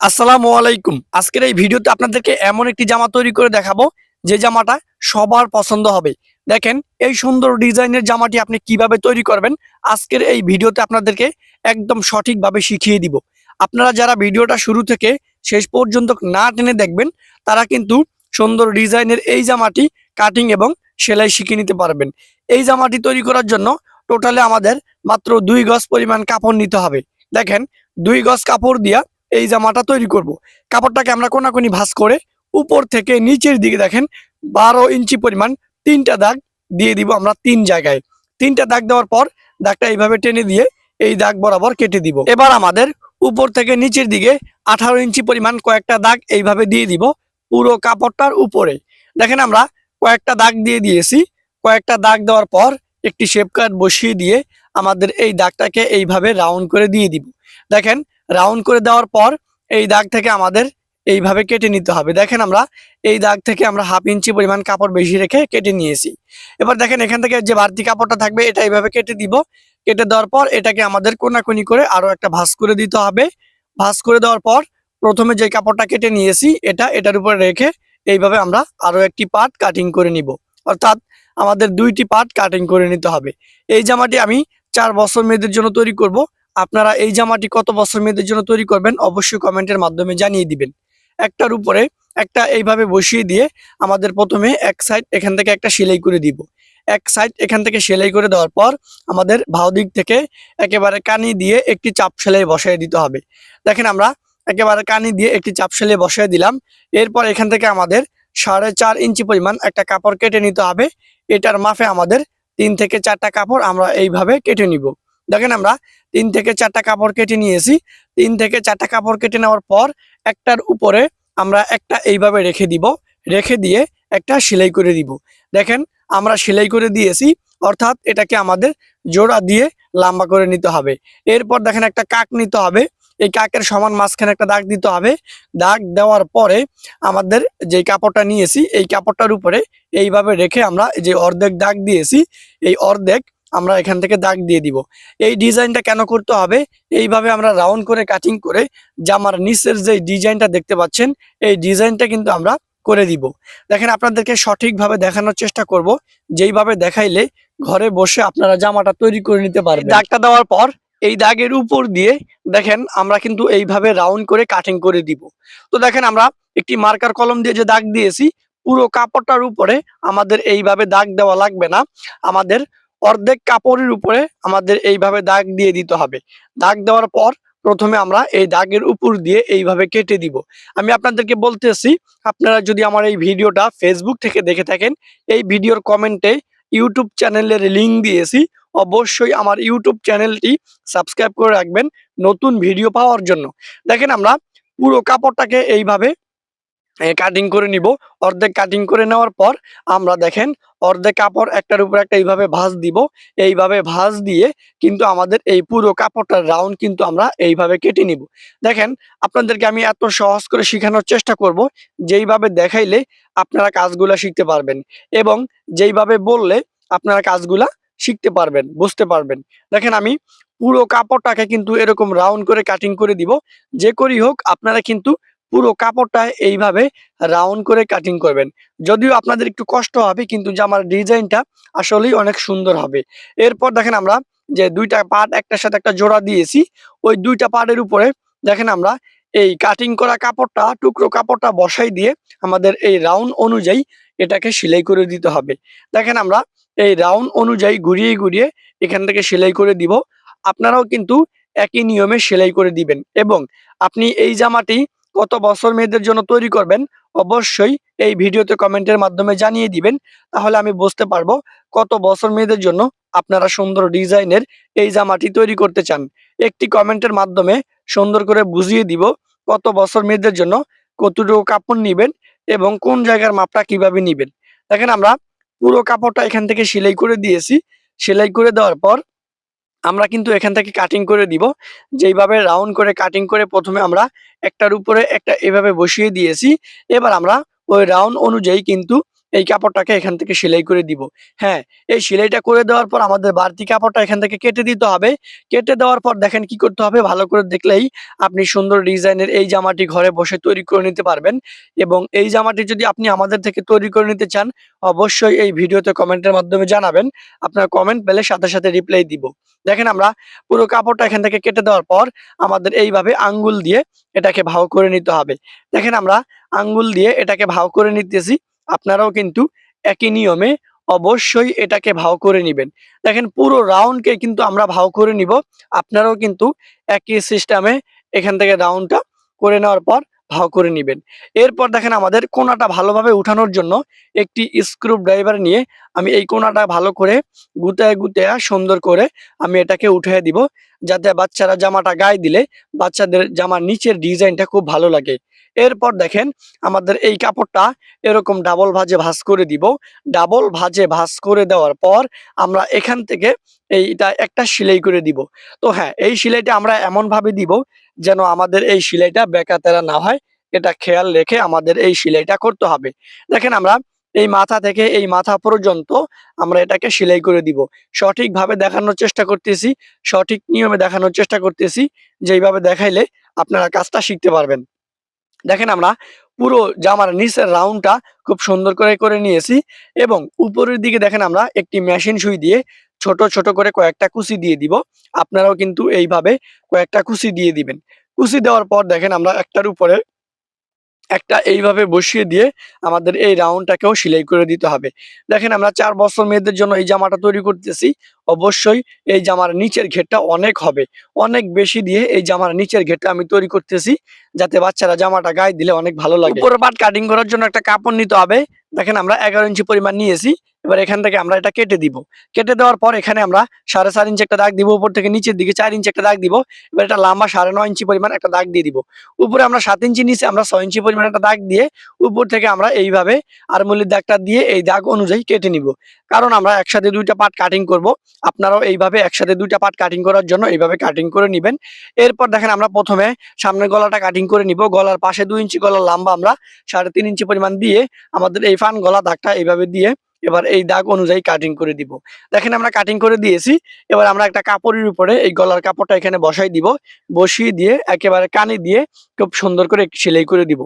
আসসালামু আলাইকুম। আজকের এই ভিডিওতে আপনাদেরকে এমন একটি জামা তৈরি করে দেখাবো, যে জামাটা সবার পছন্দ হবে। দেখেন, এই সুন্দর ডিজাইনের জামাটি আপনি কীভাবে তৈরি করবেন, আজকের এই ভিডিওতে আপনাদেরকে একদম সঠিকভাবে শিখিয়ে দিব। আপনারা যারা ভিডিওটা শুরু থেকে শেষ পর্যন্ত না টেনে দেখবেন, তারা কিন্তু সুন্দর ডিজাইনের এই জামাটি কাটিং এবং সেলাই শিখে নিতে পারবেন। এই জামাটি তৈরি করার জন্য টোটালে আমাদের মাত্র দুই গজ পরিমাণ কাপড় নিতে হবে। দেখেন, দুই গজ কাপড় দিয়া এই জামাটা তৈরি করব। কাপড়টাকে আমরা কোনাকুনি ভাঁজ করে উপর থেকে নিচের দিকে দেখেন বারো ইঞ্চি পরিমাণ তিনটা দাগ দিয়ে দিব আমরা তিন জায়গায়। তিনটা দাগ দেওয়ার পর দাগটা এইভাবে টেনে দিয়ে এই দাগ বরাবর কেটে দিব। এবার আমাদের উপর থেকে নিচের দিকে আঠারো ইঞ্চি পরিমাণ কয়েকটা দাগ এইভাবে দিয়ে দিব পুরো কাপড়টার উপরে। দেখেন আমরা কয়েকটা দাগ দিয়ে দিয়েছি। কয়েকটা দাগ দেওয়ার পর একটি শেপ কাট বসিয়ে দিয়ে আমাদের এই দাগটাকে এইভাবে রাউন্ড করে দিয়ে দিব। দেখেন রাউন্ড করে দেওয়ার পর এই দাগ থেকে আমাদের এইভাবে কেটে নিতে হবে। দেখেন আমরা এই দাগ থেকে আমরা হাফ ইঞ্চি পরিমাণ কাপড় বেশি রেখে কেটে নিয়েছি। এবার দেখেন এখান থেকে যে বাড়তি কাপড়টা থাকবে এটা এইভাবে কেটে দিব। কেটে দেওয়ার পর এটাকে আমাদের কোনাকুনি করে আরও একটা ভাঁজ করে দিতে হবে। ভাঁজ করে দেওয়ার পর প্রথমে যে কাপড়টা কেটে নিয়েছি এটা, এটার উপরে রেখে এইভাবে আমরা আরও একটি পার্ট কাটিং করে নিব। অর্থাৎ আমাদের দুইটি পার্ট কাটিং করে নিতে হবে। এই জামাটি আমি চার বছর মেয়েদের জন্য তৈরি করব। আপনারা এই জামাটি কত বছর মেয়েদের জন্য তৈরি করবেন অবশ্যই কমেন্টের মাধ্যমে জানিয়ে দিবেন। একটার উপরে একটা এইভাবে বসিয়ে দিয়ে আমাদের প্রথমে এক সাইড এখান থেকে একটা সেলাই করে দিব। এক সাইড এখান থেকে সেলাই করে দেওয়ার পর আমাদের ভাও দিক থেকে একেবারে কানি দিয়ে একটি চাপ সেলাই বসাই দিতে হবে। দেখেন আমরা একেবারে কানি দিয়ে একটি চাপ সেলাই বসাই দিলাম। এরপর এখান থেকে আমাদের সাড়ে চার ইঞ্চি পরিমাণ একটা কাপড় কেটে নিতে হবে। এটার মাফে আমাদের তিন থেকে চারটা কাপড় আমরা এইভাবে কেটে নিব। দেখেন আমরা তিন থেকে চারটা কাপড় কেটে নিয়েছি। তিন থেকে চারটা কাপড় কেটে নেওয়ার পর একটার উপরে আমরা একটা এইভাবে রেখে দিব। রেখে দিয়ে একটা সেলাই করে দিব। দেখেন আমরা সেলাই করে দিয়েছি, অর্থাৎ এটাকে আমাদের জোড়া দিয়ে লম্বা করে নিতে হবে। এরপর দেখেন একটা কাক নিতে হবে। এই কাকের সমান মাঝখানে একটা দাগ দিতে হবে। দাগ দেওয়ার পরে আমাদের যে কাপড়টা নিয়েছি, এই কাপড়টার উপরে এইভাবে রেখে আমরা যে অর্ধেক দাগ দিয়েছি, এই অর্ধেক আমরা এখান থেকে দাগ দিয়ে দিব। এই ডিজাইনটা কেন করতে হবে? এইভাবে আমরা রাউন্ড করে কাটিং করে জামার নিচের যে ডিজাইনটা দেখতে পাচ্ছেন, এই ডিজাইনটা কিন্তু আমরা করে দিব। দেখেন আপনাদেরকে সঠিকভাবে দেখানোর চেষ্টা করব। যেইভাবে দেখাইলে ঘরে বসে আপনারা জামাটা তৈরি করে নিতে পারবেন। দাগটা দেওয়ার পর এই দাগের উপর দিয়ে দেখেন আমরা কিন্তু এইভাবে রাউন্ড করে কাটিং করে দিব। তো দেখেন আমরা একটি মার্কার কলম দিয়ে যে দাগ দিয়েছি, পুরো কাপড়টার উপরে আমাদের এইভাবে দাগ দেওয়া লাগবে না। আমাদের অর্ধেক কাপড়ের উপরে আমাদের এইভাবে দাগ দিয়ে দিতে হবে। দাগ দেওয়ার পর প্রথমে আমরা এই দাগের উপর দিয়ে এইভাবে কেটে দিব। আমি আপনাদেরকে বলতেছি, আপনারা যদি আমার এই ভিডিওটা ফেসবুক থেকে দেখে থাকেন, এই ভিডিওর কমেন্টে ইউটিউব চ্যানেলের লিংক দিয়েছি। অবশ্যই আমার ইউটিউব চ্যানেলটি সাবস্ক্রাইব করে রাখবেন নতুন ভিডিও পাওয়ার জন্য। দেখেন আমরা পুরো কাপড়টাকে এইভাবে কাটিং করে নিব। অর্ধেক কাটিং করে নেওয়ার পর আমরা দেখেন অর্ধেক কাপড় একটার উপর একটা এইভাবে ভাঁজ দিব। এইভাবে ভাঁজ দিয়ে কিন্তু আমাদের এই পুরো কাপড়টার রাউন্ড কিন্তু আমরা এইভাবে কেটে নিব। দেখেন আপনাদেরকে আমি এত সহজ করে শেখানোর চেষ্টা করব, যেইভাবে দেখাইলে আপনারা কাজগুলা শিখতে পারবেন এবং যেইভাবে বললে আপনারা কাজগুলা শিখতে পারবেন, বুঝতে পারবেন। দেখেন আমি পুরো কাপড়টাকে কিন্তু এরকম রাউন্ড করে কাটিং করে দিব। যে করি হোক, আপনারা কিন্তু পুরো কাপড়টা এইভাবে রাউন্ড করে কাটিং করবেন। যদিও আপনাদের একটু কষ্ট হবে, কিন্তু জামার ডিজাইনটা আসলেই অনেক সুন্দর হবে। এরপর দেখেন আমরা যে দুইটা পার্ট একটার সাথে একটা জোড়া দিয়েছি, ওই দুইটা পার্টের উপরে দেখেন আমরা এই কাটিং করা কাপড়টা, টুকরো কাপড়টা বসাই দিয়ে আমাদের এই রাউন্ড অনুযায়ী এটাকে সেলাই করে দিতে হবে। দেখেন আমরা এই রাউন্ড অনুযায়ী ঘুরিয়ে ঘুরিয়ে এখান থেকে সেলাই করে দিব। আপনারাও কিন্তু একই নিয়মে সেলাই করে দিবেন এবং আপনি এই জামাটি কত বছর মেয়েদের জন্য তৈরি করবেন, অবশ্যই এই ভিডিওতে কমেন্টের মাধ্যমে জানিয়ে দিবেন। তাহলে আমি বুঝতে পারব কত বছর মেয়েদের জন্য আপনারা সুন্দর ডিজাইনের এই জামাটি তৈরি করতে চান। একটি কমেন্টের মাধ্যমে সুন্দর করে বুঝিয়ে দিব কত বছর মেয়েদের জন্য কতটুকু কাপড় নিবেন এবং কোন জায়গার মাপটা কীভাবে নিবেন। দেখেন আমরা পুরো কাপড়টা এখান থেকে সেলাই করে দিয়েছি। সেলাই করে দেওয়ার পর আমরা কিন্তু এখান থেকে কাটিং করে দিব। যেইভাবে রাউন্ড করে কাটিং করে প্রথমে আমরা একটার উপরে একটা এভাবে বসিয়ে দিয়েছি। এবার আমরা ওই রাউন্ড অনুযায়ী কিন্তু এই কাপড়টাকে এখান থেকে সেলাই করে দিব। হ্যাঁ এই সেলাইটা করে দেওয়ার পর আমাদের বাড়তি কাপড়টা এখান থেকে কেটে দিতে হবে। কেটে দেওয়ার পর দেখেন কি করতে হবে? ভালো করে দেখলেই আপনি সুন্দর ডিজাইনের এই জামাটি ঘরে বসে তৈরি করে নিতে পারবেন। এবং এই জামাটি যদি আপনি আমাদের থেকে তৈরি করে নিতে চান, অবশ্যই এই ভিডিওতে কমেন্টের মাধ্যমে জানাবেন। আপনার কমেন্ট পেলে সাথে সাথে রিপ্লাই দিব। দেখেন আমরা পুরো কাপড়টা এখান থেকে কেটে দেওয়ার পর আমাদের এইভাবে আঙ্গুল দিয়ে এটাকে ভাও করে নিতে হবে। দেখেন আমরা আঙ্গুল দিয়ে এটাকে ভাও করে নিতেছি। আপনারাও কিন্তু একই নিয়মে অবশ্যই এটাকে ভাও করে নিবেন। দেখেন, পুরো রাউন্ডকে কিন্তু আমরা ভাও করে নিব। আপনারাও কিন্তু একই সিস্টেমে এখান থেকে রাউন্ডটা করে নেওয়ার পর ভাও করে নিবেন। এরপর দেখেন, আমাদের কোনাটা ভালোভাবে উঠানোর জন্য একটি স্ক্রু ড্রাইভার নিয়ে আমি এই কোনাটা ভালো করে গুতায় গুতায় সুন্দর করে আমি এটাকে উঠিয়ে দিব, যাতে বাচ্চারা জামাটা গায়ে দিলে বাচ্চাদের জামার নিচের ডিজাইনটা খুব ভালো লাগে। এরপর দেখেন আমাদের এই কাপড়টা এরকম ডাবল ভাজে ভাজ করে দিব। ডাবল ভাজে ভাজ করে দেওয়ার পর আমরা এখান থেকে এইটা একটা সেলাই করে দিব। তো হ্যাঁ এই সেলাইটা আমরা এমন ভাবে দিব যেন আমাদের এই সেলাইটা বেকাতেরা না হয়। এটা খেয়াল রেখে আমাদের এই সেলাইটা করতে হবে। দেখেন আমরা এই মাথা থেকে এই মাথা পর্যন্ত আমরা এটাকে সেলাই করে দিব। সঠিকভাবে দেখানোর চেষ্টা করতেছি, সঠিক নিয়মে দেখানোর চেষ্টা করতেছি। যেইভাবে দেখাইলে আপনারা কাজটা শিখতে পারবেন। দেখেন আমরা পুরো জামার নিচের রাউন্ডটা খুব সুন্দর করে করে নিয়েছি এবং উপরের দিকে দেখেন আমরা একটি মেশিন সুই দিয়ে ছোট ছোট করে কয়েকটা কুচি দিয়ে দিব। আপনারাও কিন্তু এইভাবে কয়েকটা কুচি দিয়ে দিবেন। কুচি দেওয়ার পর দেখেন আমরা একটার উপরে একটা এইভাবে বসিয়ে দিয়ে আমাদের এই রাউন্ডটাকেও সেলাই করে দিতে হবে। দেখেন আমরা চার বছর মেয়েদের জন্য এই জামাটা তৈরি করতেছি। অবশ্যই এই জামার নিচের ঘেরটা অনেক হবে। অনেক বেশি দিয়ে এই জামার নিচের ঘেরটা আমি তৈরি করতেছি, যাতে বাচ্চারা জামাটা গায়ে দিলে অনেক ভালো লাগে। উপরের পাট কাটিং করার জন্য একটা কাপড় নিতে হবে। দেখেন আমরা এগারো ইঞ্চি পরিমাণ নিয়েছি, এবার এখান থেকে আমরা এটা কেটে দিব। কেটে দেওয়ার পর এখানে আমরা সাড়ে চার ইঞ্চি একটা দাগ দিব, উপর থেকে নিচের দিকে চার ইঞ্চি একটা দাগ দিব, এবার এটা লম্বা সাড়ে নয় ইঞ্চি পরিমাণ একটা দাগ দিয়ে দিব। উপরে আমরা সাত ইঞ্চি নিচে আমরা ছয় ইঞ্চি পরিমাণ একটা দাগ দিয়ে উপর থেকে আমরা এইভাবে আরমুলির দাগটা দিয়ে এই দাগ অনুযায়ী কেটে নিব। কারণ আমরা একসাথে দুইটা পার্ট কাটিং করব আপনারাও এইভাবে একসাথে দুইটা পার্ট কাটিং করার জন্য এইভাবে কাটিং করে নেবেন। এরপর দেখেন আমরা প্রথমে সামনের গলাটা কাটিং করে নিব। গলার পাশে দুই ইঞ্চি গলার লম্বা আমরা সাড়ে তিন ইঞ্চি পরিমাণ দিয়ে আমাদের এই ফান গলা দাগটা এইভাবে দিয়ে এবার এই দাগ অনুযায়ী কাটিং করে দিব। দেখেন আমরা কাটিং করে দিয়েছি। এবার আমরা একটা কাপড়ের উপরে এই গলার কাপড়টা এখানে বসাই দিব। বসিয়ে দিয়ে একেবারে কানে দিয়ে খুব সুন্দর করে সেলাই করে দিব।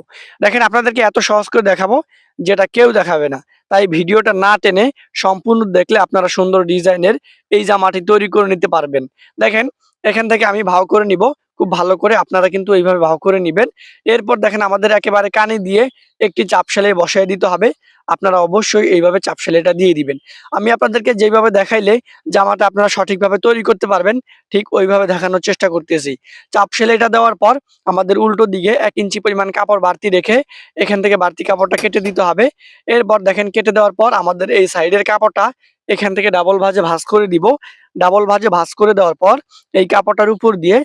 দেখেন আপনাদেরকে এত সহজ করে দেখাবো। যেটা কেউ দেখাবে না। তাই ভিডিওটা না টেনে সম্পূর্ণ দেখলে আপনারা সুন্দর ডিজাইনের এই জামাটি তৈরি করে নিতে পারবেন। দেখেন, এখান থেকে আমি ভাও করে নিব। খুব ভালো করে আপনারা কিন্তু এইভাবে ভাও করে নিবেন। এরপর দেখেন আমাদের একেবারে কানে দিয়ে একটি চাপ সেলাই বসাই দিতে হবে। আপনারা অবশ্যই এইভাবে চাপ সেলাইটা দিয়ে দিবেন। আমি আপনাদেরকে যেভাবে দেখাইলে জামাটা আপনারা সঠিকভাবে তৈরি করতে পারবেন, ঠিক ওইভাবে দেখানোর চেষ্টা করতেছি। চাপ সেলাইটা দেওয়ার পর আমাদের উল্টো দিকে এক ইঞ্চি পরিমাণ কাপড় বাড়তি রেখে এখান থেকে বাড়তি কাপড়টা কেটে দিতে হবে। এরপর দেখেন কেটে দেওয়ার পর আমাদের এই সাইডের কাপড়টা এখান থেকে ডাবল ভাজে ভাঁজ করে দিব। ডাবল ভাজে ভাঁজ করে দেওয়ার পর এই কাপড়টার উপর দিয়ে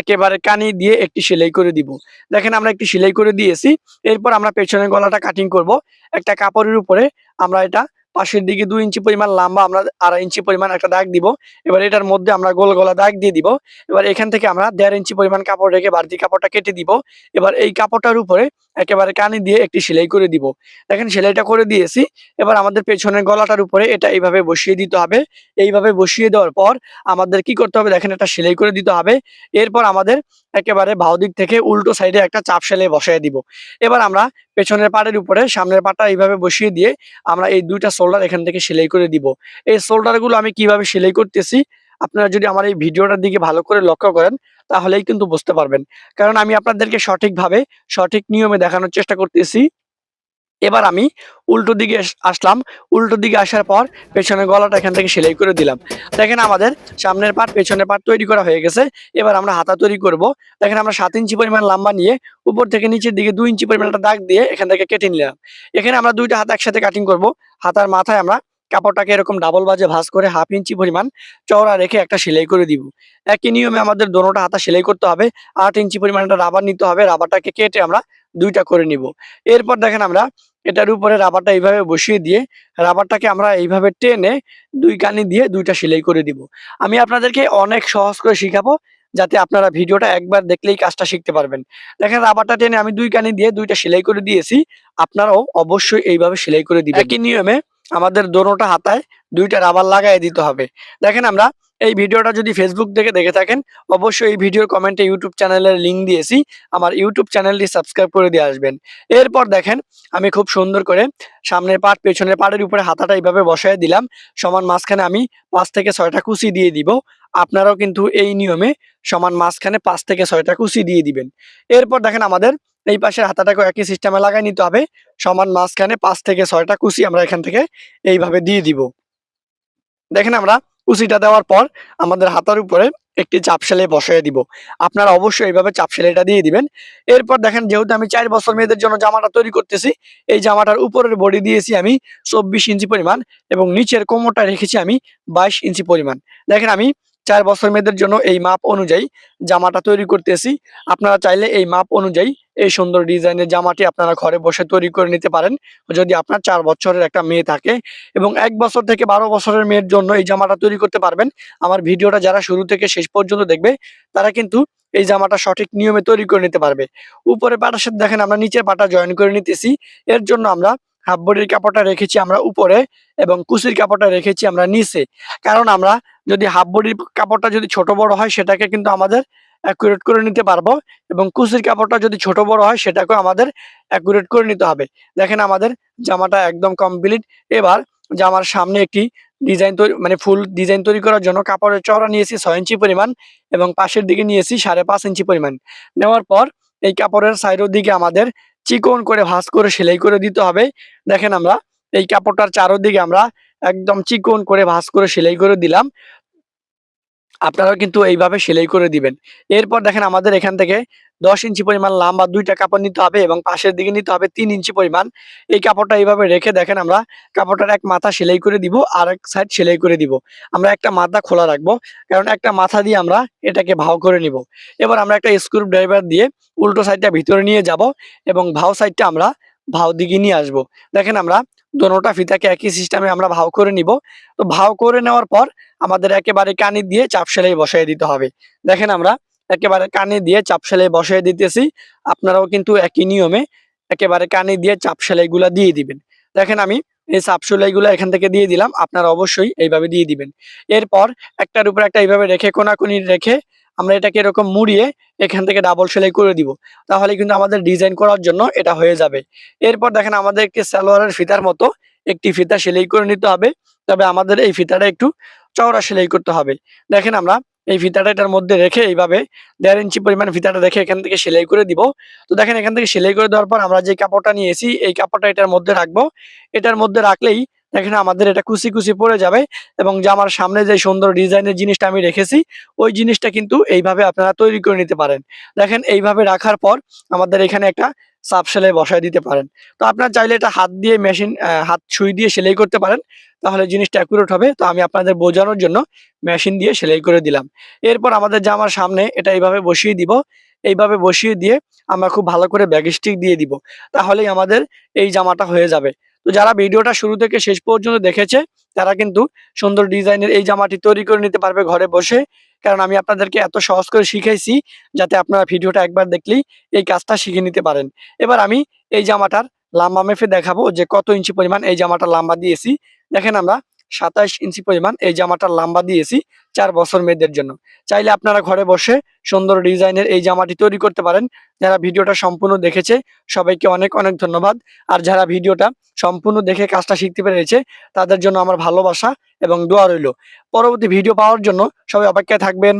একেবারে কানি দিয়ে একটি সেলাই করে দিব। দেখেন আমরা একটি সেলাই করে দিয়েছি, এরপর আমরা পেছনের গলাটা কাটিং করব। একটা কাপড়ের উপরে আমরা এটা পাশের দিকে দুই ইঞ্চি পরিমাণ লম্বা আমরা আড়াই ইঞ্চি পরিমাণ একটা দাগ দিব। এবার এটার মধ্যে আমরা গোল গলা দাগ দিয়ে দিব। এবার এখান থেকে আমরা দেড় ইঞ্চি পরিমাণ কাপড় রেখে বাড়তি কাপড়টা কেটে দিব। এবার এই কাপড়টার উপরে একেবারে কানি দিয়ে একটি সেলাই করে দিব। দেখেন সেলাইটা করে দিয়েছি। এবার আমাদের পেছনের গলাটার উপরে এটা এইভাবে বসিয়ে দিতে হবে। এইভাবে বসিয়ে দেওয়ার পর আমাদের কি করতে হবে? দেখেন এটা সেলাই করে দিতে হবে। এরপর আমাদের একেবারে বাউ দিক থেকে উল্টো সাইডে একটা চাপ সেলাই বসাই দিব। এবার আমরা পেছনের পাড়ের উপরে সামনের পাটা এইভাবে বসিয়ে দিয়ে আমরা এই দুইটা শোল্ডার এখান থেকে সেলাই করে দিব। এই শোল্ডারগুলো আমি কীভাবে সেলাই করতেছি? আপনারা যদি আমার এই ভিডিওটার দিকে ভালো করে লক্ষ্য করেন তাহলেই কিন্তু বুঝতে পারবেন। কারণ আমি আপনাদেরকে সঠিকভাবে, সঠিক নিয়মে দেখানোর চেষ্টা করতেছি। এবার আমি উল্টো দিকে আসলাম। উল্টো দিকে আসার পর পেছনের গলাটা এখান থেকে সেলাই করে দিলাম। দেখেন আমাদের সামনের পাট, পেছনের পাট তৈরি করা হয়ে গেছে। এবার আমরা হাতা তৈরি করব। দেখেন আমরা সাত ইঞ্চি পরিমাণ লম্বা নিয়ে উপর থেকে নিচের দিকে দুই ইঞ্চি পরিমাণ দাগ দিয়ে এখান থেকে কেটে নিলাম। এখানে আমরা দুইটা হাত একসাথে কাটিং করব। হাতার মাথায় আমরা কাপড়টাকে এরকম ডাবল বাজে ভাঁজ করে হাফ ইঞ্চি পরিমাণ চওড়া রেখে একটা সেলাই করে দিব। একই নিয়মে আমাদের দোনোটা হাতা সেলাই করতে হবে আট ইঞ্চি পরিমাণ একটা রাবার নিতে হবে রাবারটাকে কেটে আমরা দুইটা করে নিব। এরপর দেখেন আমরা এটার উপরে রাবারটা এইভাবে বসিয়ে দিয়ে রাবারটাকে আমরা এইভাবে টেনে দুই কানি দিয়ে দুইটা সেলাই করে দিব। আমি আপনাদেরকে অনেক সহজ করে শিখাবো যাতে আপনারা ভিডিওটা একবার দেখলেই কাজটা শিখতে পারবেন। দেখেন রাবারটা টেনে আমি দুই কানি দিয়ে দুইটা সেলাই করে দিয়েছি আপনারাও অবশ্যই এইভাবে সেলাই করে দিবেন। একই নিয়মে আমাদের দোনোটা হাতায় দুইটা রাবার লাগাই দিতে হবে। দেখেন আমরা এই ভিডিওটা যদি ফেসবুক থেকে দেখে থাকেন, অবশ্যই এই ভিডিওর কমেন্টে ইউটিউব চ্যানেলের লিংক দিয়েছি। আমার ইউটিউব চ্যানেলটি সাবস্ক্রাইব করে দিয়ে আসবেন। এরপর দেখেন, আমি খুব সুন্দর করে সামনের পাট পেছনের পাটের উপরে হাতাটা এইভাবে বসায় দিলাম। সমান মাঝখানে আমি পাঁচ থেকে ছয়টা কুচি দিয়ে দিব। আপনারাও কিন্তু এই নিয়মে সমান মাঝখানে পাঁচ থেকে ছয়টা কুচি দিয়ে দিবেন। এরপর দেখেন আমাদের এই পাশের হাতাটাকে একই সিস্টেমে লাগাই নিতে হবে। সমান মাঝখানে পাঁচ থেকে ছয়টা কুচি আমরা এখান থেকে এইভাবে দিয়ে দিব। দেখেন আমরা কুচিটা দেওয়ার পর আমাদের হাতার উপরে একটি চাপ সেলাই বসাই দিব। আপনারা অবশ্যই এইভাবে চাপ সেলাইটা দিয়ে দিবেন। এরপর দেখেন যেহেতু আমি চার বছর মেয়েদের জন্য জামাটা তৈরি করতেছি, এই জামাটার উপরের বডি দিয়েছি আমি চব্বিশ ইঞ্চি পরিমাণ এবং নিচের কোমরটা রেখেছি আমি বাইশ ইঞ্চি পরিমাণ। দেখেন আমি চার বছর মেয়েদের জন্য এই মাপ অনুযায়ী জামাটা তৈরি করতেছি। আপনারা চাইলে এই মাপ অনুযায়ী এই সুন্দর ডিজাইনের জামাটি আপনারা ঘরে বসে তৈরি করে নিতে পারেন। যদি আপনার চার বছরের একটা মেয়ে থাকে এবং এক বছর থেকে বারো বছরের মেয়ের জন্য এই জামাটা তৈরি করতে পারবেন, আমার ভিডিওটা যারা শুরু থেকে শেষ পর্যন্ত দেখবে, তারা কিন্তু এই জামাটা সঠিক নিয়মে তৈরি করে নিতে পারবে। উপরে পাটার সাথে দেখেন আমরা নিচের পাটা জয়েন করে নিতেছি। এর জন্য আমরা হাফ বডির কাপড়টা রেখেছি আমরা উপরে এবং কুচির কাপড়টা রেখেছি আমরা নিচে। কারণ আমরা যদি হাফ বডির কাপড়টা যদি ছোট বড় হয়, সেটাকে কিন্তু আমাদের অ্যাকুরেট করে নিতে পারব এবং কুচির কাপড়টা যদি ছোট বড় হয়, সেটাকেও আমাদের অ্যাকুরেট করে নিতে হবে। দেখেন আমাদের জামাটা একদম কমপ্লিট এবার জামার সামনে একটি ডিজাইন তৈরি মানে ফুল ডিজাইন তৈরি করার জন্য কাপড়ের চওড়া নিয়েছি ছয় ইঞ্চি পরিমাণ এবং পাশের দিকে নিয়েছি সাড়ে পাঁচ ইঞ্চি পরিমাণ। নেওয়ার পর এই কাপড়ের সাইডের দিকে আমাদের চিকন করে ভাঁজ করে সেলাই করে দিতে হবে। দেখেন আমরা এই কাপড়টার চারোদিকে আমরা একদম চিকন করে, ভাঁজ করে সেলাই করে দিলাম। আপনারাও কিন্তু এইভাবে সেলাই করে দিবেন। এরপর দেখেন আমাদের এখান থেকে দশ ইঞ্চি পরিমাণ লম্বা দুইটা কাপড় নিতে হবে এবং পাশের দিকে নিতে হবে তিন ইঞ্চি পরিমাণ। এই কাপড়টা এইভাবে রেখে দেখেন আমরা কাপড়টার এক মাথা সেলাই করে দিব, আর এক সাইড সেলাই করে দিব। আমরা একটা মাথা খোলা রাখব, কারণ একটা মাথা দিয়ে আমরা এটাকে ভাও করে নিব। এবার আমরা একটা স্ক্রু ড্রাইভার দিয়ে উল্টো সাইডটা ভিতরে নিয়ে যাব এবং ভাও সাইডটা আমরা ভাও দিকে নিয়ে আসব। দেখেন আমরা দোনোটা ফিতাকে একই সিস্টেমে আমরা ভাও করে নিব। তো ভাও করে নেওয়ার পর আমাদের একেবারে কানি দিয়ে চাপ সেলাই বসাই দিতে হবে। দেখেন আমরা একেবারে কানে দিয়ে চাপ সেলাই বসাই দিতেছি। আপনারাও কিন্তু একই নিয়মে একেবারে কানে দিয়ে চাপ সেলাইগুলা দিয়ে দিবেন। দেখেন আমি এই চাপ সেলাইগুলো এখান থেকে দিয়ে দিলাম, আপনারা অবশ্যই এইভাবে দিয়ে দিবেন। এরপর একটার উপর একটা এইভাবে রেখে, কোনাকুনি রেখে আমরা এটাকে এরকম মুড়িয়ে এখান থেকে ডাবল সেলাই করে দিব। তাহলে কিন্তু আমাদের ডিজাইন করার জন্য এটা হয়ে যাবে। এরপর দেখেন আমাদেরকে সালোয়ারের ফিতার মতো একটি ফিতা সেলাই করে নিতে হবে। তবে আমাদের এই ফিতাটা একটু চওড়া সেলাই করতে হবে। দেখেন আমরা এই ফিতাটা এটার মধ্যে রেখে এইভাবে দেড় ইঞ্চি পরিমাণ ফিতাটা রেখে এখান থেকে সেলাই করে দিব। তো দেখেন এখান থেকে সেলাই করে দেওয়ার পর আমরা যে কাপড়টা নিয়েছি, এই কাপড়টা এটার মধ্যে রাখব। এটার মধ্যে রাখলেই দেখেন আমাদের এটা কুচি কুচি পড়ে যাবে এবং জামার সামনে যে সুন্দর ডিজাইনের জিনিসটা আমি রেখেছি, ওই জিনিসটা কিন্তু এইভাবে আপনারা তৈরি করে নিতে পারেন। দেখেন এইভাবে রাখার পর আমাদের এখানে একটা সাপ সেলাই বসায় দিতে পারেন। তো আপনার চাইলে এটা হাত দিয়ে মেশিন হাত সুই দিয়ে সেলাই করতে পারেন, তাহলে জিনিসটা অ্যাকুরেট হবে। তো আমি আপনাদের বোঝানোর জন্য মেশিন দিয়ে সেলাই করে দিলাম। এরপর আমাদের জামার সামনে এটা এইভাবে বসিয়ে দিব। এইভাবে বসিয়ে দিয়ে আমরা খুব ভালো করে ব্যাগ স্টিক দিয়ে দিব। তাহলেই আমাদের এই জামাটা হয়ে যাবে। তো যারা ভিডিওটা শুরু থেকে শেষ পর্যন্ত দেখেছে, তারা কিন্তু সুন্দর ডিজাইনের এই জামাটি তৈরি করে নিতে পারবে ঘরে বসে। কারণ আমি আপনাদেরকে এত সহজ করে শিখাইছি যাতে আপনারা ভিডিওটা একবার দেখলেই এই কাজটা শিখে নিতে পারেন। এবার আমি এই জামাটার লাম্বা মেফে দেখাবো যে কত ইঞ্চি পরিমাণ এই জামাটা লাম্বা দিয়েছি। দেখেন আমরা সাতাশ ইঞ্চি পরিমাণ এই জামাটার লাম্বা দিয়েছি চার বছর মেয়েদের জন্য। চাইলে আপনারা ঘরে বসে সুন্দর ডিজাইনের এই জামাটি তৈরি করতে পারেন। যারা ভিডিওটা সম্পূর্ণ দেখেছে, সবাইকে অনেক অনেক ধন্যবাদ। আর যারা ভিডিওটা সম্পূর্ণ দেখে কাজটা শিখতে পেরেছে, তাদের জন্য আমার ভালোবাসা এবং দোয়া রইল। পরবর্তী ভিডিও পাওয়ার জন্য সবাই অপেক্ষায় থাকবেন।